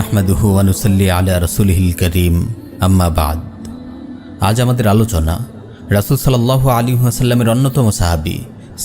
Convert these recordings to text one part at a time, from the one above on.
আহমদুহু আনুসল্লি আলা রসুলহিল করিম। আম্মাবাদ আজ আমাদের আলোচনা রাসুল সাল্লাহ আলী আসাল্লামের অন্যতম সাহাবি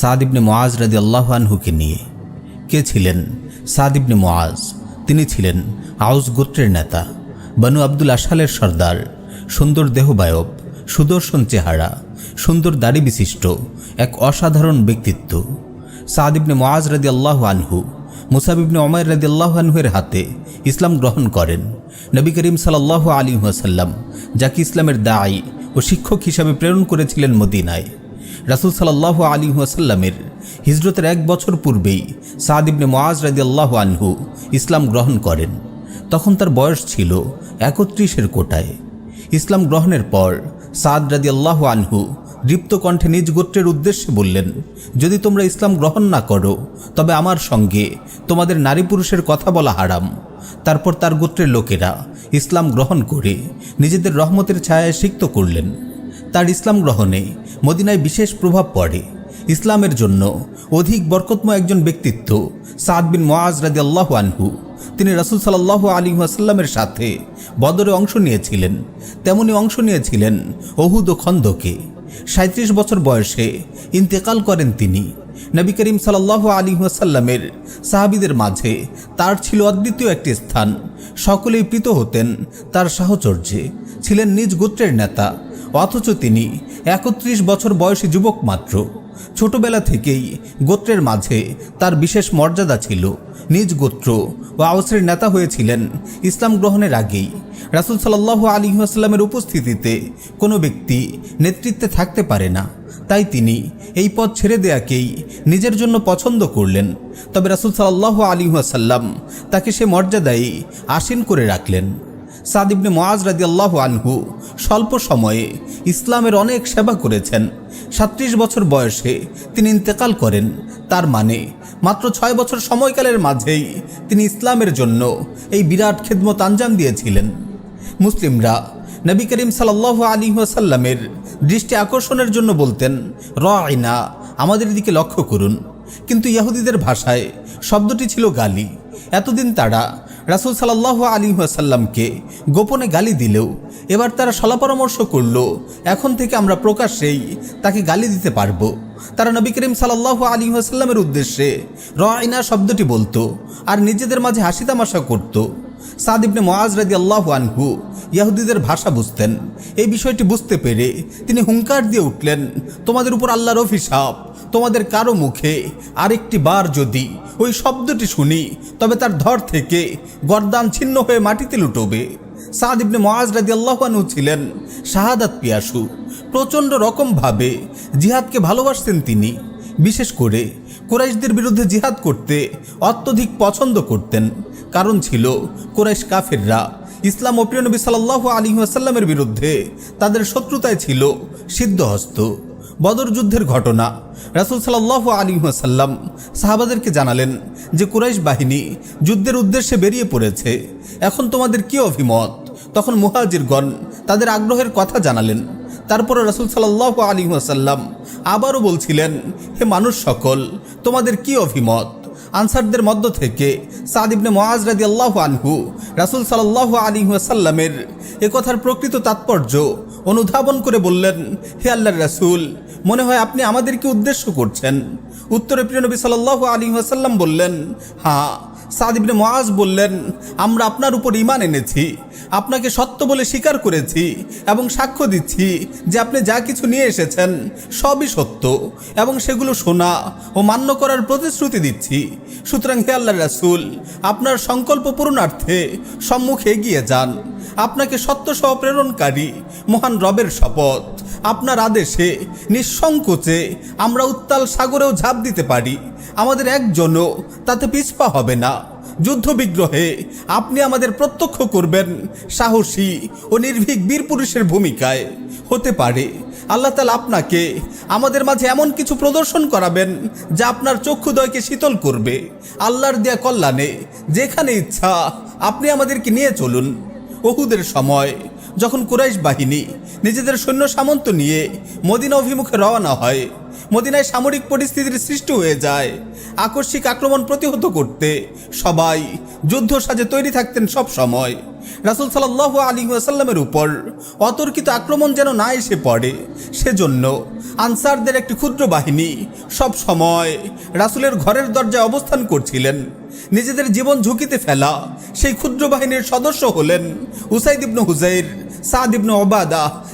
সাদ ইবনে মোয়াজ রাদি আল্লাহ আনহুকে নিয়ে। কে ছিলেন সাদ ইবনে মোয়াজ তিনি ছিলেন আউস গোত্রের নেতা, বানু আব্দুল আশালের সর্দার, সুন্দর দেহবায়ব, সুদর্শন চেহারা, সুন্দর দাড়ি বিশিষ্ট, এক অসাধারণ ব্যক্তিত্ব। সাদ ইবনে মোয়াজ রাদি আল্লাহ আনহু মুসাব ইবনে ওমর রাদি আল্লাহ আনহুয়ের হাতে ইসলাম গ্রহণ করেন। নবী করিম সাল্লাহ আলী ওয়াসাল্লাম যাকে ইসলামের দায়ী ও শিক্ষক হিসাবে প্রেরণ করেছিলেন মদিনায়। রাসুল সাল্লাহ আলী ওয়াসাল্লামের হিজরতের এক বছর পূর্বেই সাদ ইবনে মোয়াজ রাদি আল্লাহ আনহু ইসলাম গ্রহণ করেন। তখন তার বয়স ছিল একত্রিশের কোটায়। ইসলাম গ্রহণের পর সাদ রাদি আল্লাহ আনহু দৃপ্ত কণ্ঠে নিজ গোত্রের উদ্দেশ্যে বললেন, যদি তোমরা ইসলাম গ্রহণ না করো, তবে আমার সঙ্গে তোমাদের নারী পুরুষের কথা বলা হারাম। তারপর তার গোত্রের লোকেরা ইসলাম গ্রহণ করে নিজেদের রহমতের ছায়ায় সিক্ত করলেন। তার ইসলাম গ্রহণে মদিনায় বিশেষ প্রভাব পড়ে। ইসলামের জন্য অধিক বরকতময় একজন ব্যক্তিত্ব সাদ বিন মোয়াজ রাদি আল্লাহ আনহু। তিনি রাসুল সাল্লাহ আলী আসাল্লামের সাথে বদরে অংশ নিয়েছিলেন। তেমনি অংশ নিয়েছিলেন অহুদ খন্দকে। সাঁত্রিশ বছর বয়সে ইন্তেকাল করেন তিনি। নবী করিম সাল্লাহ আলী আসাল্লামের সাহাবিদের মাঝে তার ছিল অদ্বিতীয় একটি স্থান। সকলেই প্রীত হতেন তার সাহচর্যে। ছিলেন নিজ গোত্রের নেতা, অথচ তিনি একত্রিশ বছর বয়সী যুবক মাত্র। ছোটবেলা থেকেই গোত্রের মাঝে তার বিশেষ মর্যাদা ছিল। নিজ গোত্র ও আওসের নেতা হয়েছিলেন ইসলাম গ্রহণের আগেই। রাসুল সাল্লাহ আলী আসলামের উপস্থিতিতে কোনো ব্যক্তি নেতৃত্বে থাকতে পারে না। তাই তিনি এই পদ ছেড়ে দেয়াকেই নিজের জন্য পছন্দ করলেন। তবে রাসুল সাল্লাহ আলী আসাল্লাম তাকে সে মর্যাদায় আসীন করে রাখলেন। সাদিবনে মোয়াজ রাদি আল্লাহ আনহু স্বল্প সময়ে ইসলামের অনেক সেবা করেছেন। সাত্রিশ বছর বয়সে তিনি ইন্তেকাল করেন। তার মানে মাত্র ছয় বছর সময়কালের মাঝেই তিনি ইসলামের জন্য এই বিরাট খেদমত আঞ্জাম দিয়েছিলেন। মুসলিমরা নবী করিম সাল্লাহ আলী ওয়াসাল্লামের দৃষ্টি আকর্ষণের জন্য বলতেন র আইনা আমাদের দিকে লক্ষ্য করুন। কিন্তু ইহুদিদের ভাষায় শব্দটি ছিল গালি। এতদিন তারা রাসুল সাল্লাহ আলী ওয়াসাল্লামকে গোপনে গালি দিলেও এবার তারা সলা পরামর্শ করল, এখন থেকে আমরা প্রকাশ্যেই তাকে গালি দিতে পারব। তারা নবী করিম সাল্লাহ আলী ওয়াসাল্লামের উদ্দেশ্যে রয়না শব্দটি বলতো আর নিজেদের মাঝে হাসি তামাশা করতো। সাদ ইবনে মোয়াজ রাদি আল্লাহ আনহু ইয়াহুদিদের ভাষা বুঝতেন। এই বিষয়টি বুঝতে পেরে তিনি হুঙ্কার দিয়ে উঠলেন, তোমাদের উপর আল্লাহর অভিশাপ, তোমাদের কারও মুখে আরেকটি বার যদি ওই শব্দটি শুনি, তবে তার ধর থেকে গরদান ছিন্ন হয়ে মাটিতে লুটোবে। সাদ ইবনে মোয়াজ রাদি আল্লাহ ছিলেন শাহাদাত পিয়াসু। প্রচণ্ড রকমভাবে জিহাদকে ভালোবাসতেন তিনি। বিশেষ করে কোরাইশদের বিরুদ্ধে জিহাদ করতে অত্যধিক পছন্দ করতেন। কারণ ছিল কোরাইশ কাফেররা ইসলাম ও প্রিয়নবী সাল্লাহ আলী আসাল্লামের বিরুদ্ধে তাদের শত্রুতায় ছিল সিদ্ধহস্ত। বদর যুদ্ধের ঘটনা। রাসুল সাল্লাহ আলী সাল্লাম সাহাবাদেরকে জানালেন যে, কুরাইশ বাহিনী যুদ্ধের উদ্দেশ্যে বেরিয়ে পড়েছে। এখন তোমাদের কি অভিমত? তখন মুহাজিরগণ তাদের আগ্রহের কথা জানালেন। তারপরে রাসুল সাল্লাহ আলী আসাল্লাম আবারও বলছিলেন, হে মানুষ সকল, তোমাদের কি অভিমত? আনসারদের মধ্য থেকে সাদিবনে মহাজ রাজি আল্লাহ আনহু, রাসুল সাল্লাহ আলী আসাল্লামের এ কথার প্রকৃত তাৎপর্য অনুধাবন করে বললেন, হে আল্লাহ রাসুল, মনে হয় আপনি আমাদেরকে উদ্দেশ্য করছেন। উত্তরে প্রিয় নবী সাল্লাহ আলী আসাল্লাম বললেন হ্যাঁ। সাদিবনে মহাজ বললেন, আমরা আপনার উপর ইমান এনেছি। আপনাকে সত্য বলে স্বীকার করেছি এবং সাক্ষ্য দিচ্ছি যে আপনি যা কিছু নিয়ে এসেছেন সবই সত্য এবং সেগুলো শোনা ও মান্য করার প্রতিশ্রুতি দিচ্ছি। সুতরাং হে আল্লাহ রাসুল, আপনার সংকল্প পূরণার্থে সম্মুখে এগিয়ে যান। আপনাকে সত্য সহ প্রেরণকারী, মহান রবের শপথ। আপনার আদেশে, নিঃসংকোচে আমরা উত্তাল সাগরেও ঝাঁপ দিতে পারি। আমাদের একজনও তাতে পিছপা হবে না। যুদ্ধ বিগ্রহে আপনি আমাদের প্রত্যক্ষ করবেন। সাহসী ও নির্ভীক বীর পুরুষের ভূমিকায়। হতে পারে আল্লাহ তালা আপনাকে আমাদের মাঝে এমন কিছু প্রদর্শন করাবেন যা আপনার চক্ষুদয়কে শীতল করবে। আল্লাহর দেয়া কল্যাণে যেখানে ইচ্ছা আপনি আমাদেরকে নিয়ে চলুন। ওহুদের সময় যখন কুরাইশ বাহিনী নিজেদের সৈন্য সামন্ত নিয়ে মদিনা অভিমুখে রওনা হয় মদিনায় সামরিক পরিস্থিতির সৃষ্টি হয়ে যায়। আকস্মিক আক্রমণ প্রতিহত করতে সবাই যুদ্ধ সাজে তৈরি থাকতেন সব সময়। রাসুল সাল্লাহ আলী আসাল্লামের উপর অতর্কিত আক্রমণ যেন না এসে পড়ে, সেজন্য আনসারদের একটি ক্ষুদ্র বাহিনী সব সময় রাসুলের ঘরের দরজায় অবস্থান করছিলেন। নিজেদের জীবন ঝুঁকিতে ফেলা সেই ক্ষুদ্র বাহিনীর সদস্য হলেন উসাইদ ইবনু হুজাইর সাদ ইবনু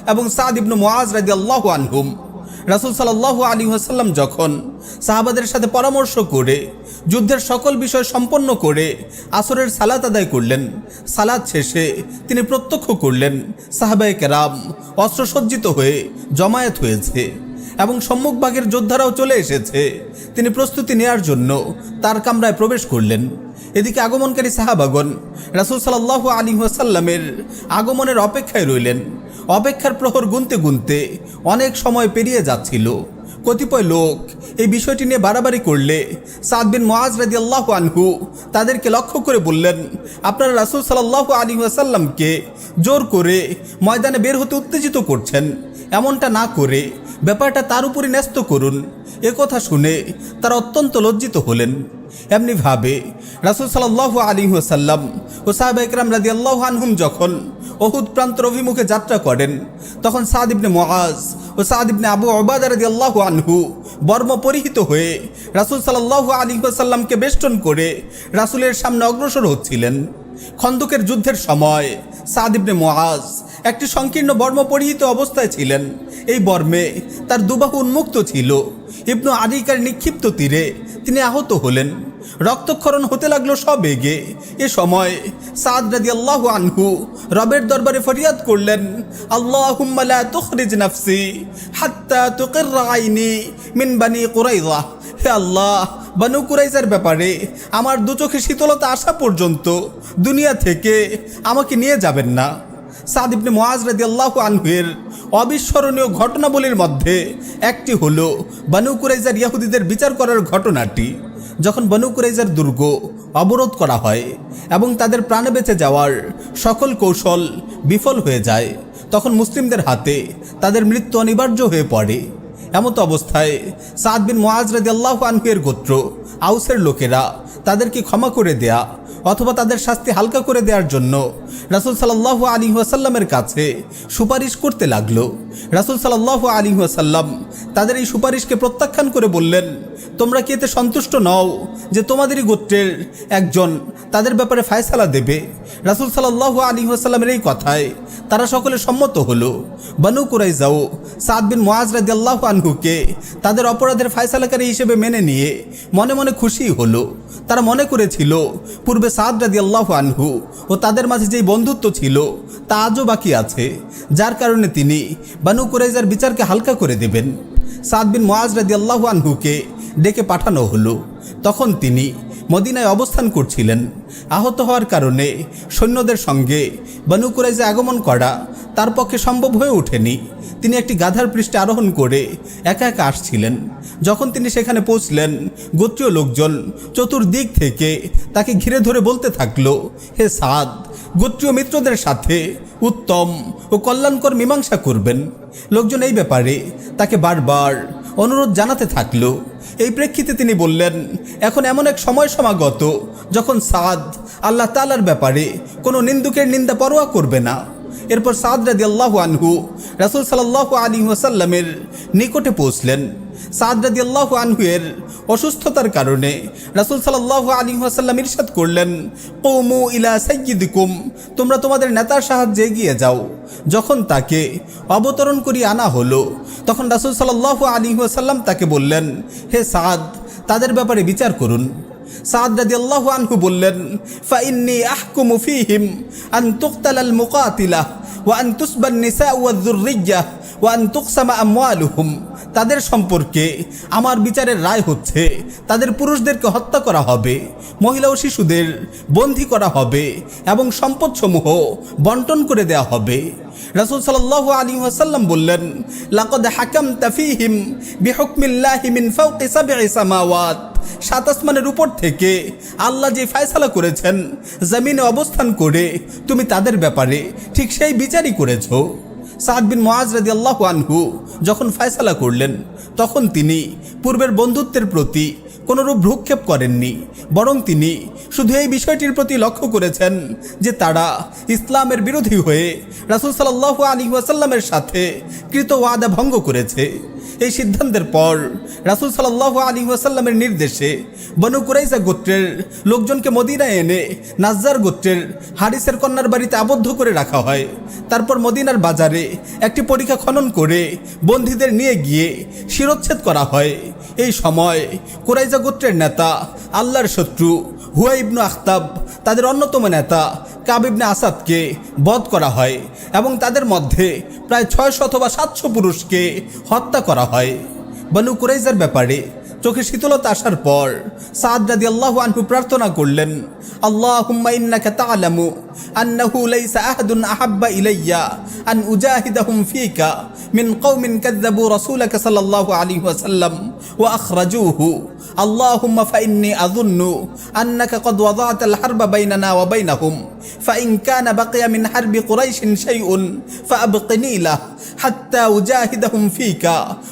এবং সাদ ইবনু মোয়াজ রাজি আল্লাহ আনহুম। রাসুল সাল্লাহ আলী আসাল্লাম যখন সাহাবাদের সাথে পরামর্শ করে, যুদ্ধের সকল বিষয় সম্পন্ন করে আসরের সালাত আদায় করলেন, সালাত শেষে তিনি প্রত্যক্ষ করলেন, সাহাবায়ে কেরাম অস্ত্রসজ্জিত হয়ে জমায়েত হয়েছে এবং সম্মুখভাগের যোদ্ধারাও চলে এসেছে। তিনি প্রস্তুতি নেয়ার জন্য তার কামরায় প্রবেশ করলেন। এদিকে আগমনকারী সাহাবাগন রাসুল সাল্লাহ আলী ওয়াসাল্লামের আগমনের অপেক্ষায় রইলেন। অপেক্ষার প্রহর গুনতে গুনতে অনেক সময় পেরিয়ে যাচ্ছিল। কতিপয় লোক এই বিষয়টি নিয়ে বাড়াবাড়ি করলে সাদ বিন মোয়াজ রাজি আল্লাহ আনহু তাদেরকে লক্ষ্য করে বললেন, আপনারা রাসুল সাল্লাহ আলী ওয়াসাল্লামকে জোর করে ময়দানে বের হতে উত্তেজিত করছেন। এমনটা না করে ব্যাপারটা তার উপরই ন্যস্ত করুন। কথা শুনে তারা অত্যন্ত লজ্জিত হলেন। এমনিভাবে রাসুল সাল্লাহ আলী ওসাল্লাম ও সাহেব একরাম রাজি আল্লাহ আনহুম যখন অহুদ প্রান্তর অভিমুখে যাত্রা করেন। তখন সাদ ইবনে মোয়াজ ও সাদ ইবনে আবু ওবাদা রাজি আল্লাহ আনহু বর্ম পরিহিত হয়ে রাসুল সাল্লাহ আলী ওসাল্লামকে বেষ্টন করে রাসুলের সামনে অগ্রসর হচ্ছিলেন। খন্দকের যুদ্ধের সময় সাদ ইবনে মোয়াজ একটি সংকীর্ণ বর্ম পরিহিত অবস্থায় ছিলেন। এই বর্মে তার দুবাহু উন্মুক্ত ছিল। ইবনু আদিকার নিক্ষিপ্ত তীরে তিনি আহত হলেন। রক্তক্ষরণ হতে লাগল সবেগে এ সময় সাদ আল্লাহ রবের দরবারে ফরিয়াদ করলেন আল্লাহ হাত্তা হে আল্লাহ, বানু কুরাইজার ব্যাপারে আমার দু চোখে শীতলতা আসা পর্যন্ত দুনিয়া থেকে আমাকে নিয়ে যাবেন না। সাদ ইবনে মোয়াজ রাদিয়াল্লাহু আনহুয়ের অবিস্মরণীয় ঘটনাবলীর মধ্যে একটি হলো বানু কুরাইজার ইয়াহুদিদের বিচার করার ঘটনাটি। যখন বনু কুরাইজার দুর্গ অবরোধ করা হয় এবং তাদের প্রাণে বেঁচে যাওয়ার সকল কৌশল বিফল হয়ে যায়, তখন মুসলিমদের হাতে তাদের মৃত্যু অনিবার্য হয়ে পড়ে। এমত অবস্থায় সাদ বিন মোয়াজ আল্লাহ আনহুয়ের গোত্র আউসের লোকেরা তাদেরকে ক্ষমা করে দেয়া অথবা তাদের শাস্তি হালকা করে দেওয়ার জন্য রাসুল সাল্লাহ আলী ওয়াসাল্লামের কাছে সুপারিশ করতে লাগল। রাসুল সাল্লাহ আলী ওয়াসাল্লাম তাদের এই সুপারিশকে প্রত্যাখ্যান করে বললেন, তোমরা কি এতে সন্তুষ্ট নও যে তোমাদেরই গোত্রের একজন তাদের ব্যাপারে ফায়সালা দেবে। রাসুল সাল্লাহ আলী ওয়াসাল্লামের এই কথায় তারা সকলে সম্মত হলো। বানু কুরাইজাও সাদ বিন মোয়াজ রাদিয়াল্লাহ আনহুকে তাদের অপরাধের ফায়সালাকারী হিসেবে মেনে নিয়ে মনে মনে খুশি হলো। তারা মনে করেছিল, পূর্বে সাদ রাদি আল্লাহ আনহু ও তাদের মাঝে যেই বন্ধুত্ব ছিল, তা আজও বাকি আছে। যার কারণে তিনি বানু কুরাইজার বিচারকে হালকা করে দেবেন। সাদ বিন মোয়াজ রাদি আল্লাহ আনহুকে ডেকে পাঠানো হলো। তখন তিনি মদিনায় অবস্থান করছিলেন। আহত হওয়ার কারণে সৈন্যদের সঙ্গে বানু কুরাইজে আগমন করা তার পক্ষে সম্ভব হয়ে ওঠেনি। তিনি একটি গাধার পৃষ্ঠে আরোহণ করে একা একা আসছিলেন। যখন তিনি সেখানে পৌঁছলেন, গোত্রীয় লোকজন চতুর্দিক থেকে তাকে ঘিরে ধরে বলতে থাকল, হে সাদ, গোত্রীয় মিত্রদের সাথে উত্তম ও কল্যাণকর মীমাংসা করবেন। লোকজন এই ব্যাপারে তাকে বারবার অনুরোধ জানাতে থাকল। এই প্রেক্ষিতে তিনি বললেন, এখন এমন এক সময় সমাগত যখন সাদ আল্লাহ তালার ব্যাপারে কোনো নিন্দুকের নিন্দা পরোয়া করবে না। এরপর সাদ রাজি আল্লাহ আনহু রাসুল সাল্লাহ আলী ওয়াসাল্লামের নিকটে পৌঁছলেন। সাদ রাদি আল্লাহ আনহুয়ের অসুস্থতার কারণে রাসুল সাল্লাহ আলী ওয়াসাল্লাম ইরশাদ করলেন, কৌমু ইলা সাইয়িদিকুম তোমরা তোমাদের নেতার সাহায্যে এগিয়ে যাও। যখন তাকে অবতরণ করিয়ে আনা হলো, তখন রাসুল সাল্লাহ আলী ওয়াসাল্লাম তাকে বললেন, হে সাদ, তাদের ব্যাপারে বিচার করুন। সাদ রাদি আল্লাহ আনহু বললেন ফাইন্নি আহকুমু ফিহিম আন তুকতালাল মুকাতিলা ওয়া আন তুসবান নিসা ওয়া যুররিয়্যাহ ওয়া আন তুকসামা আমওয়ালুহুম। তাদের সম্পর্কে আমার বিচারের রায় হচ্ছে, তাদের পুরুষদেরকে হত্যা করা হবে, মহিলা ও শিশুদের বন্দী করা হবে এবং সম্পদসমূহ বন্টন করে দেওয়া হবে। রাসুল সাল্লাহ আলী ওয়াসাল্লাম বললেন, লাকদ হাকাম তাফিহিম বিহকমিল্লাহি মিন ফাওকি সাবঈ সামাওয়াত। সাত আসমানের উপর থেকে আল্লাহ যে ফায়সালা করেছেন, জমিনে অবস্থান করে তুমি তাদের ব্যাপারে ঠিক সেই বিচারই করেছ। সাদ বিন মোয়াজ রাজি আল্লাহ আনহু যখন ফয়সালা করলেন, তখন তিনি পূর্বের বন্ধুত্বের প্রতি কোনোরূপ ভ্রুক্ষেপ করেননি, বরং তিনি শুধু এই বিষয়টির প্রতি লক্ষ্য করেছেন যে তারা ইসলামের বিরোধী হয়ে রাসুল সাল্লাহ আলী ওয়াসাল্লামের সাথে কৃত ওয়াদা ভঙ্গ করেছে। এই সিদ্ধান্তের পর রাসুল সাল্লাহ আলী ওয়াসাল্লামের নির্দেশে বনু কুরাইজা গোত্রের লোকজনকে মদিনায় এনে নাজ্জার গোত্রের হারিসের কন্যার বাড়িতে আবদ্ধ করে রাখা হয়। তারপর মদিনার বাজারে একটি পরীক্ষা খনন করে বন্দীদের নিয়ে গিয়ে শিরোচ্ছেদ করা হয়। এই সময় কুরাইজা গোত্রের নেতা, আল্লাহর শত্রু হুয়া ইবনু আখতাব তাদের অন্যতম নেতা কাবিবনে আসাদকে বধ করা হয় এবং তাদের মধ্যে প্রায় ছয়শো অথবা সাতশো পুরুষকে হত্যা করা হয়। বানু কুরাইজার ব্যাপারে চোখে শীতলতা আসার পর সাদ রাদি আল্লাহ আনহু প্রার্থনা করলেন اللهم إنك تعلم أنه ليس أحد أحب إلي أن أجاهدهم فيك من قوم كذبوا رسولك صلى الله عليه وسلم وأخرجوه. اللهم فإني أظن أنك قد وضعت الحرب بيننا وبينهم فإن كان بقي من حرب قريش شيء فأبقني له حتى أجاهدهم فيك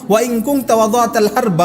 وإن كنت وضعت الحرب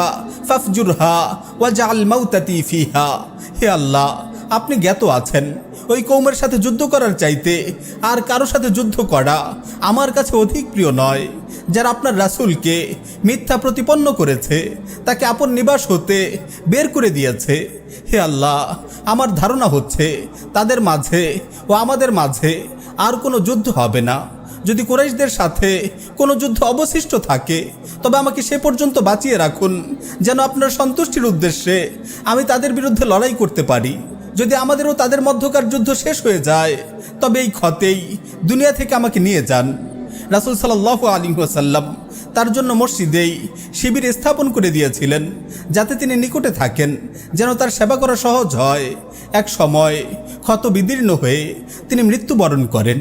فافجرها واجعل موتتي فيها. يا الله. আপনি জ্ঞাত আছেন। ওই কৌমের সাথে যুদ্ধ করার চাইতে আর কারও সাথে যুদ্ধ করা আমার কাছে অধিক প্রিয় নয়। যারা আপনার রাসূলকে মিথ্যা প্রতিপন্ন করেছে, তাকে আপন নিবাস হতে বের করে দিয়েছে। হে আল্লাহ, আমার ধারণা হচ্ছে তাদের মাঝে ও আমাদের মাঝে আর কোনো যুদ্ধ হবে না। যদি কুরাইশদের সাথে কোনো যুদ্ধ অবশিষ্ট থাকে, তবে আমাকে সে পর্যন্ত বাঁচিয়ে রাখুন যেন আপনার সন্তুষ্টির উদ্দেশ্যে আমি তাদের বিরুদ্ধে লড়াই করতে পারি। যদি আমাদেরও তাদের মধ্যকার যুদ্ধ শেষ হয়ে যায়, তবে এই ক্ষতেই দুনিয়া থেকে আমাকে নিয়ে যান। রাসুল সাল্লাহ আলী ওসাল্লাম তার জন্য মসজিদেই শিবির স্থাপন করে দিয়েছিলেন, যাতে তিনি নিকটে থাকেন, যেন তার সেবা করা সহজ হয়। এক সময় ক্ষত বিদীর্ণ হয়ে তিনি মৃত্যুবরণ করেন।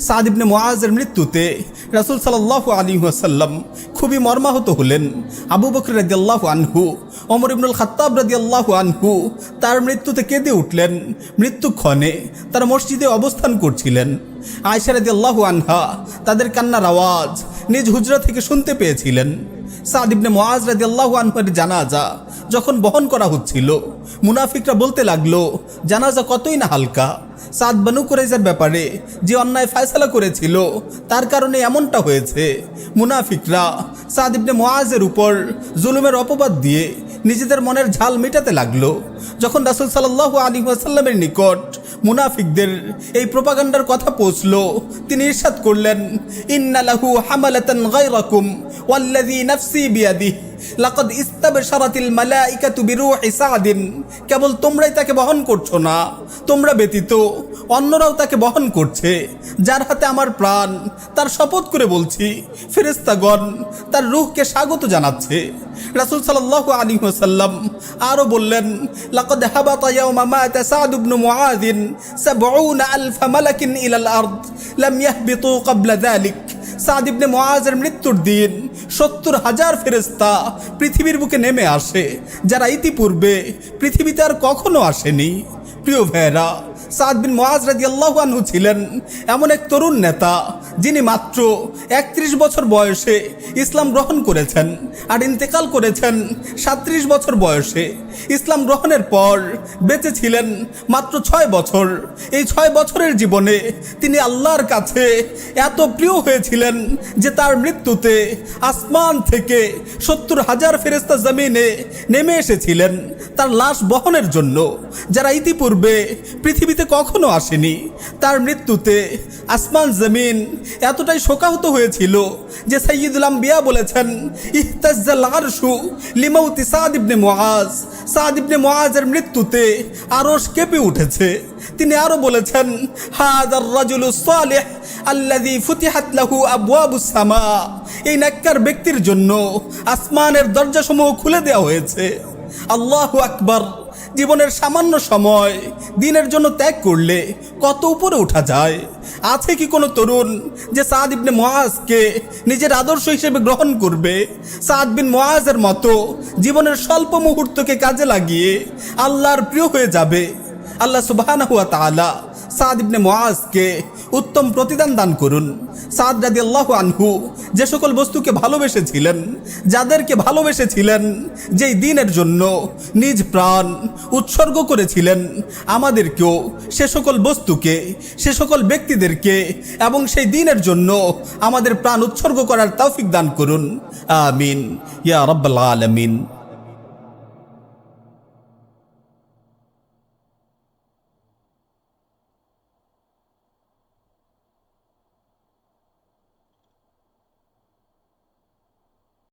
সাদ ইবনে মোয়াজের মৃত্যুতে রাসুল সাল্লাহ আলী ওয়াসাল্লাম খুবই মর্মাহত হলেন। আবু বকর আল্লাহ আনহু অমর ইবনুল খাত্তাব আল্লাহ আনহু তার মৃত্যুতে কেঁদে উঠলেন। মৃত্যুক্ষণে তার মসজিদে অবস্থান করছিলেন। আয়সা রাদিয়াল্লাহু আনহা তাদের কান্নার আওয়াজ নিজ হুজরা থেকে শুনতে পেয়েছিলেন। সাদ ইবনে মুআজ রাদিয়াল্লাহু আনহুর জানাজা যখন বহন করা হচ্ছিল, মুনাফিকরা বলতে লাগল, জানাজা কতই না হালকা। সাদ বানু কুরাইজার ব্যাপারে যে অন্যায় ফয়সালা করেছিল, তার কারণে এমনটা হয়েছে। মুনাফিকরা সাদ ইবনে মুআজের উপর জুলুমের অপবাদ দিয়ে নিজেদের মনের ঝাল মেটাতে লাগল। যখন রাসূল সাল্লাল্লাহু আলাইহি ওয়াসাল্লামের নিকট মুনাফিকদের এই প্রপাগান্ডার কথা পৌঁছল। তিনি ইরশাদ করলেন ইন্নালাহু হামালাতান গায়রাকুম, ওয়াল্লাযী নাফসি বিয়াদিহি, লাকদ ইস্তাবশারাতিল মালাইকাতু বিরূহি সাদিন। কেবল তোমরাই তাকে বহন করছ না, তোমরা ব্যতীত অন্যরাও তাকে বহন করছে। যার হাতে আমার প্রাণ, তার শপথ করে বলছি ফেরেস্তাগণ তার রূহকে স্বাগত জানাচ্ছে। রাসূল সাল্লাল্লাহু আলাইহি ওয়াসাল্লাম আরও বললেন, লাকদ হাবাতা ইয়াওমা মাতা সাদ ইবনে মুআযিন 70 আলফ মালাকিন ইলাল আরদ, লাম ইয়াহবিতু ক্বাবলা যালিক। সাদ ইবনে মুআজের মৃত্যুর দিন সত্তর হাজার পৃথিবীর বুকে নেমে আসে, যারা ইতিপূর্বে পৃথিবীতে আর কখনো আসেনি। প্রিয় ভাইয়েরা, সাদ বিন মুআজ রাদিয়াল্লাহু আনহু ছিলেন এমন এক তরুণ নেতা যিনি মাত্র একত্রিশ বছর বয়সে ইসলাম গ্রহণ করেছেন আর ইন্তেকাল করেছেন সাত্রিশ বছর বয়সে ইসলাম গ্রহণের পর বেঁচে ছিলেন মাত্র ছয় বছর। এই ছয় বছরের জীবনে তিনি আল্লাহর কাছে এত প্রিয় হয়েছিলেন যে তার মৃত্যুতে আসমান থেকে সত্তর হাজার ফেরেস্তা জমিনে নেমে এসেছিলেন তার লাশ বহনের জন্য। যারা ইতিপূর্বে পৃথিবীতে কখনো আসেনি, তার মৃত্যুতে আসমান জমিন এতটাই শোকাহত হয়েছিল যে সৈয়দুল আম্বিয়া বলেছেন, ইহতাজ্জাল আরশু লিমাউতি সাদ ইবনে মুআজ। সাদ মুআজের মৃত্যুতে আরশ কেঁপে উঠেছে। তিনি আরও বলেছেন, হাদার রাজুলু সালিহ আল্লাযী ফুতিহাত লাহু আবওয়াবুস সামা। এই নেককার ব্যক্তির জন্য আসমানের দরজাসমূহ খুলে দেওয়া হয়েছে। আল্লাহু আকবার। জীবনের সামান্য সময় দিনের জন্য ত্যাগ করলে কত উপরে ওঠা যায়? আছে কি কোনো তরুণ যে সাদ ইবনে মহাজকে নিজের আদর্শ হিসেবে গ্রহণ করবে? সাদ বিন মহাজের মতো জীবনের স্বল্প মুহূর্তকে কাজে লাগিয়ে আল্লাহর প্রিয় হয়ে যাবে। আল্লাহ সুবাহ হুয়া সাদ ইবনে মুআজকে উত্তম প্রতিদান দান করুন। সাদ রাজি আল্লাহ আনহু যে সকল বস্তুকে ভালোবেসেছিলেন, যাদেরকে ভালোবেসেছিলেন, যেই দিনের জন্য নিজ প্রাণ উৎসর্গ করেছিলেন, আমাদেরকেও সে সকল বস্তুকে, সে সকল ব্যক্তিদেরকে এবং সেই দিনের জন্য আমাদের প্রাণ উৎসর্গ করার তৌফিক দান করুন। আমিন। ইয়া রব্বাল আলামিন।